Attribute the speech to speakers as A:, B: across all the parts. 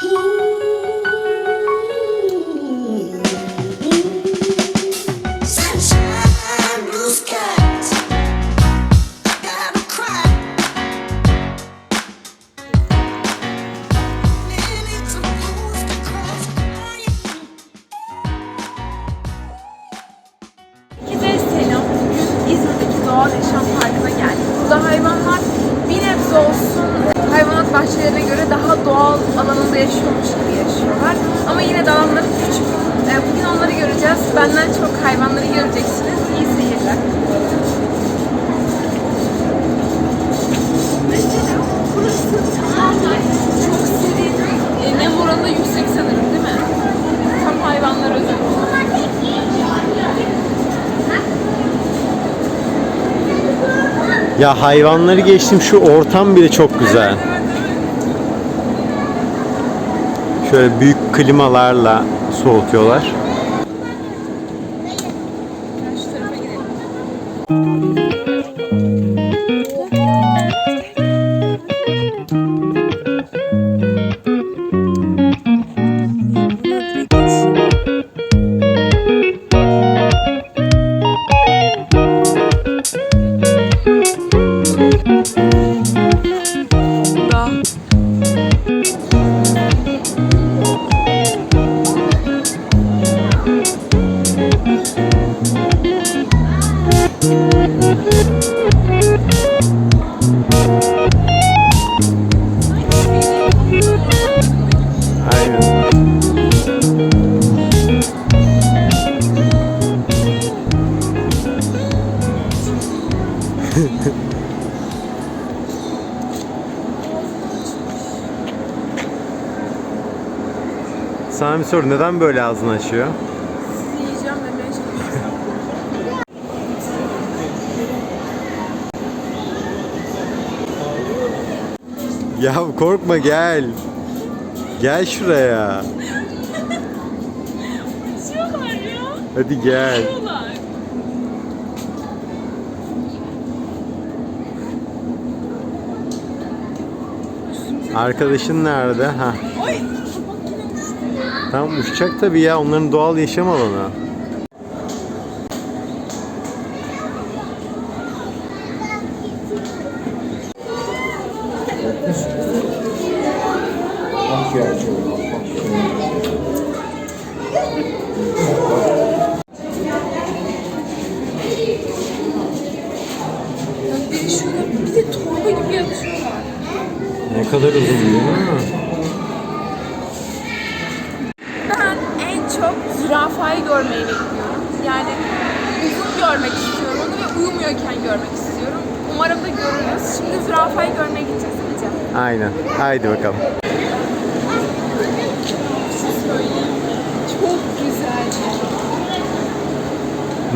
A: Doğal Yaşam Parkı'na geldik. Burada hayvanlar bir nebze olsun hayvanat bahçelerine göre daha doğal alanında yaşıyormuş gibi yaşıyorlar. Ama yine de alanları küçük. Ee, Bugün onları göreceğiz. Benden çok hayvanları göreceksiniz.
B: Ya hayvanları geçtim şu ortam bile çok güzel. Şöyle büyük klimalarla soğutuyorlar. Sana bir soru neden böyle ağzını açıyor?
A: Sizi yiyeceğim demeye çalışıyorum.
B: Ya korkma gel. Gel şuraya.
A: Kaçıyorlar ya.
B: Hadi gel. Arkadaşın nerede? Ha.
A: Oy.
B: Tamam uçacak tabii ya. Onların doğal yaşam alanı. Ne kadar uzun değil mi?
A: Ben en çok zürafayı görmeyi bekliyorum. Yani uzun görmek istiyorum onu ve uyumuyorken görmek istiyorum. Umarım da görürüz. Şimdi zürafayı görmeye gideceğiz diyeceğim.
B: Aynen. Haydi bakalım.
A: Çok güzel.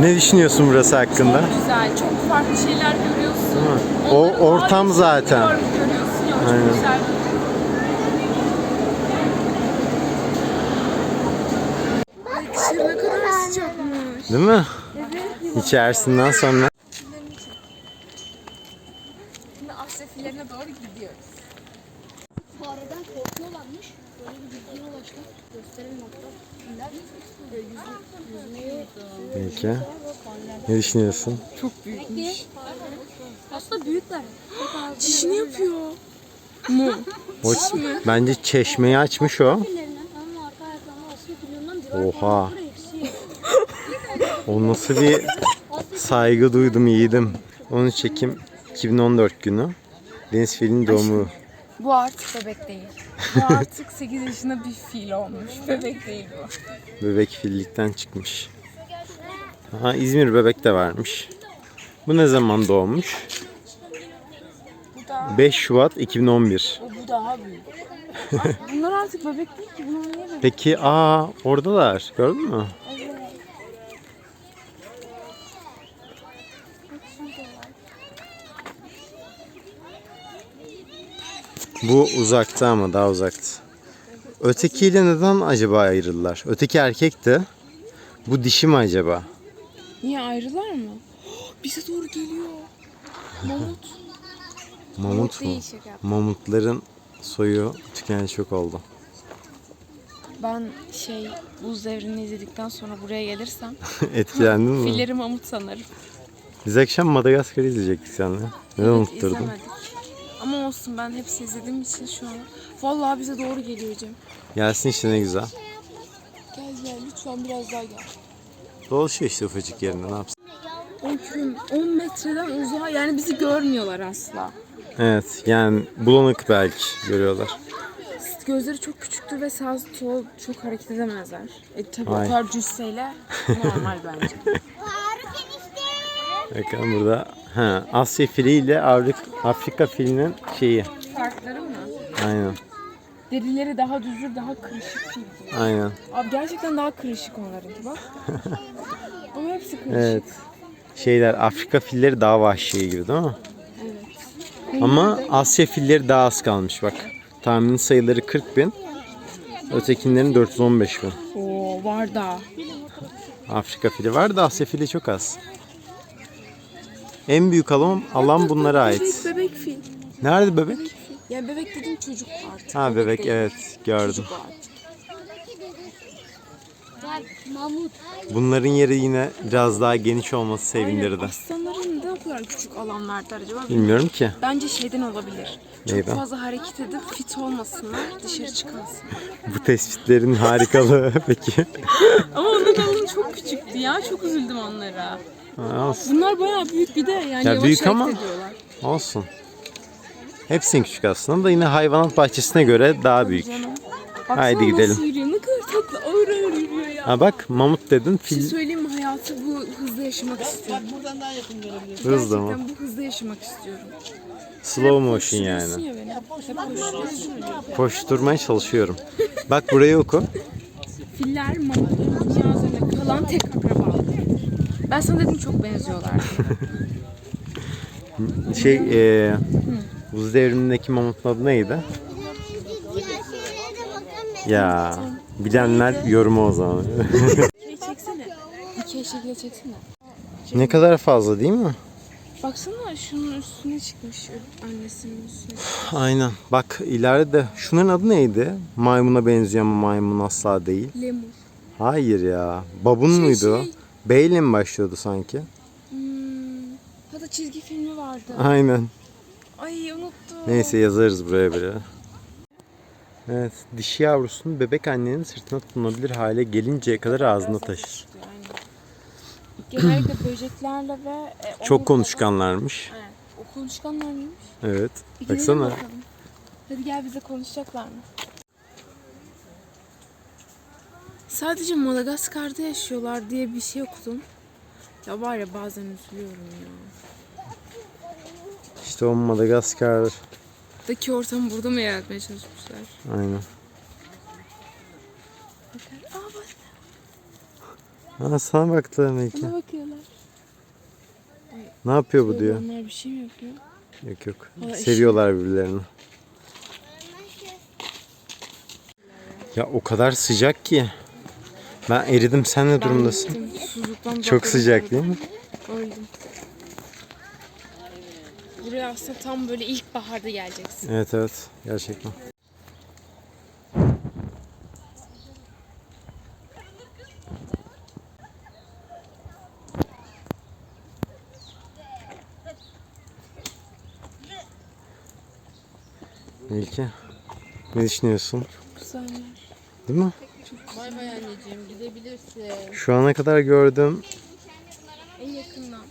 B: Ne düşünüyorsun burası hakkında?
A: Çok güzel. Çok farklı şeyler görüyorsun.
B: O
A: Onların
B: ortam zaten.
A: gör- Görüyorsun ya. o
B: Aynen.
A: Çok güzel. Ay dışarı ne kadar sıcakmış.
B: Değil mi? İçerisinden sonra.
A: Şimdi Asya fillerine doğru gidiyoruz.
C: Fareden korkuyorlarmış. Böyle bir bilgiye ulaştık. Gösterelim hatta. Filler böyle yüzü, yüzmeyi
B: Peki. Ne düşünüyorsun?
A: Çok büyükmüş.
C: Aslında büyükler.
A: Çişini yapıyor. Mu.
B: O, bence çeşmeyi açmış o. Oha. O nasıl bir saygı duydum yiğidim. Onu çekim 2014 günü. Deniz filin doğumu.
A: Bu artık bebek değil. Bu artık 8 yaşında bir fil olmuş. Bebek değil bu.
B: Bebek fillikten çıkmış. Aha İzmir bebek de varmış. Bu ne zaman doğmuş?
A: Bu da
B: 5 Şubat 2011.
A: o bu daha büyük. Bunlar artık bebek değil ki. Bunlar niye bebek?
B: Peki aa oradalar. Gördün mü? Bu uzakta ama daha uzakta. Ötekiyle neden acaba ayrıldılar? Öteki erkekti. Bu dişi mi acaba?
A: Niye ayrılar mı? Bize doğru geliyor. Mamut.
B: Mamut mu? Mamutların soyu tükenecek oldu.
A: Ben şey buz devrini izledikten sonra buraya gelirsem
B: Etkilendin mi?
A: filleri mamut sanırım.
B: Biz akşam Madagaskar'ı izleyecektik seninle. Neden
A: Evet,
B: unutturdun?
A: izlemedik. Ama olsun ben hepsi izlediğim için şu an. Vallahi bize doğru geliyor Cem.
B: Gelsin işte ne güzel.
A: Gel gel lütfen biraz daha gel.
B: Dolaşıyor işte ufacık yerinde ne yapsın?
A: 10 km, 10 metreden uzağa yani bizi görmüyorlar asla.
B: Evet yani bulanık belki görüyorlar.
A: Gözleri çok küçüktür ve sağ sol çok hareket edemezler. E tabii
B: Vay.
A: o kadar cüsseyle normal bence.
B: Bakın burada ha, Asya fili ile Afrika, Afrika filinin şeyi.
A: Farkları mı?
B: Aynen.
A: Derileri daha düzdür, daha kırışık fil gibi.
B: Aynen.
A: Abi gerçekten daha kırışık onlarınki bak. Ama hepsi kırışık.
B: Evet. Şeyler Afrika filleri daha vahşi gibi değil mi? Ama Asya filleri daha az kalmış bak. Tahmin sayıları 40 bin. Ötekinlerin 415 bin.
A: Oo var da.
B: Afrika fili var da Asya fili çok az. En büyük alan, alan bunlara ait.
A: Bebek, bebek fil.
B: Nerede bebek?
A: Yani bebek dediğin çocuk artık.
B: Ha bebek
A: değil.
B: evet gördüm. Bunların yeri yine biraz daha geniş olması sevindirdi.
A: Aynen. Aslanların o kadar küçük alan verdiler acaba?
B: Bilmiyorum ki.
A: Bence şeyden olabilir. Çok
B: Neyden?
A: fazla hareket edip fit olmasınlar, dışarı çıkansın.
B: Bu tespitlerin harikalığı peki.
A: Ama onların alanı çok küçüktü ya. Çok üzüldüm onlara.
B: Olsun.
A: Bunlar bayağı büyük bir de yani
B: Ya
A: yavaş
B: büyük ama-
A: ediyorlar.
B: olsun. Hepsinin küçük aslında da yine hayvanat bahçesine göre daha büyük.
A: Canım. Baksana
B: Haydi gidelim.
A: nasıl yürüyor. Ne kadar tatlı. Ağır ağır yürüyor ya.
B: Ha bak mamut dedin
A: Bir şey
B: fil
A: söyleyeyim mi? Hayatı bu hızda yaşamak istiyorum.
B: hızlı mı?
A: Gerçekten bu hızda yaşamak istiyorum.
B: Slow motion yani.
A: ya beni. Hep.
B: Koşturmaya çalışıyorum. Bak burayı oku.
A: Filler mamutların dünya üzerinde kalan tek akrabalık. Ben sana dedim çok benziyorlar.
B: Şey e, buz devrimindeki mamutun adı neydi? Ya bilenler yorumu o zaman.
A: Şey çeksene. İki şekilde çeksene.
B: ne kadar fazla değil mi?
A: Baksana şunun üstüne çıkmış annesinin üstüne.
B: Aynen. Bak ileride şunun adı neydi? Maymuna benziyor ama maymun asla değil.
A: Lemur.
B: Hayır ya. Babun
A: Şey,
B: muydu?
A: şey.
B: B ile mi başlıyordu sanki?
A: Hmm. Hatta çizgi filmi vardı.
B: Aynen.
A: Ay unuttum.
B: Neyse yazarız buraya biri. Evet, dişi yavrusunu bebek annenin sırtına tutunabilir hale gelinceye kadar ağzına taşır.
A: Genellikle böceklerle ve... e,
B: Çok konuşkanlarmış.
A: Evet. O konuşkanlar mıymış?
B: Evet.
A: Bir gidelim
B: Baksana.
A: bakalım. Hadi gel bize konuşacaklar mı? Sadece Madagaskar'da yaşıyorlar diye bir şey okudum. Ya var ya bazen üzülüyorum ya.
B: İşte o Madagaskar.
A: Daki ortamı burada mı yaratmaya çalışmışlar?
B: Aynen.
A: Aa bak
B: Ha sana baktı Melike.
A: bana bakıyorlar.
B: Ne yapıyor bu diyor.
A: Onlar bir şey mi yapıyor?
B: Yok yok.
A: Valla
B: Seviyorlar birbirlerini. Ya o kadar sıcak ki. Ben eridim. Sen ne durumdasın?
A: Susuzluktan
B: Çok sıcak değil mi?
A: Öldüm. Buraya aslında tam böyle ilkbaharda geleceksin.
B: Evet evet. Gerçekten. Melike. Ne düşünüyorsun?
A: Güzeller.
B: Değil mi?
A: Bay bay anneciğim gidebilirsin.
B: Şu ana kadar gördüğüm
A: En yakından.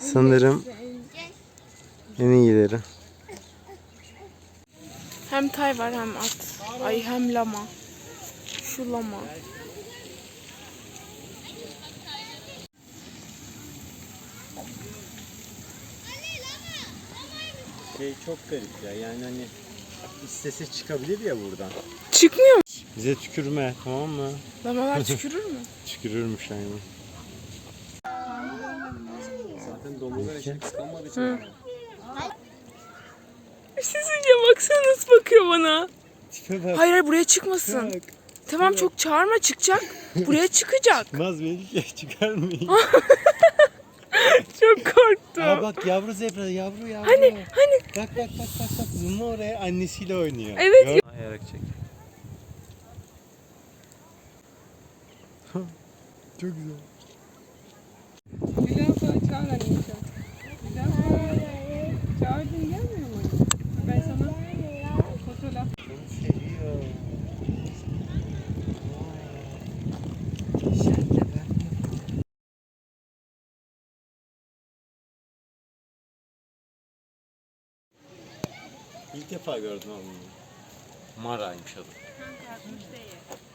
B: sanırım en iyileri.
A: Hem tay var hem at. Ay hem lama. Şu lama.
B: Şey çok garip ya yani hani istese çıkabilir ya buradan.
A: Çıkmıyor mu?
B: Bize tükürme tamam mı?
A: Lamalar tükürür mü?
B: Tükürürmüş aynen. Zaten domuzlar eşek kıskanmadığı için.
A: Baksana nasıl bakıyor bana.
B: Tipe bak.
A: Hayır hayır buraya çıkmasın.
B: Bak.
A: Tamam çok çağırma çıkacak. Buraya çıkacak.
B: Çıkmaz Melike çıkarmayın.
A: Çok korktum.
B: Aa bak yavru zebra yavru yavru.
A: Hani hani
B: Bak bak bak bak bak zoomla oraya annesiyle oynuyor.
A: Evet.
B: Gör- Ayarak çek. Çok güzel.
A: Daha sonra çağır. Bir daha sonra çağırdın gelmiyor mu? Ben sana fotoğraf
B: İlk defa gördüm abi bunu. Mara'ymış adı.
D: Kanka, değil.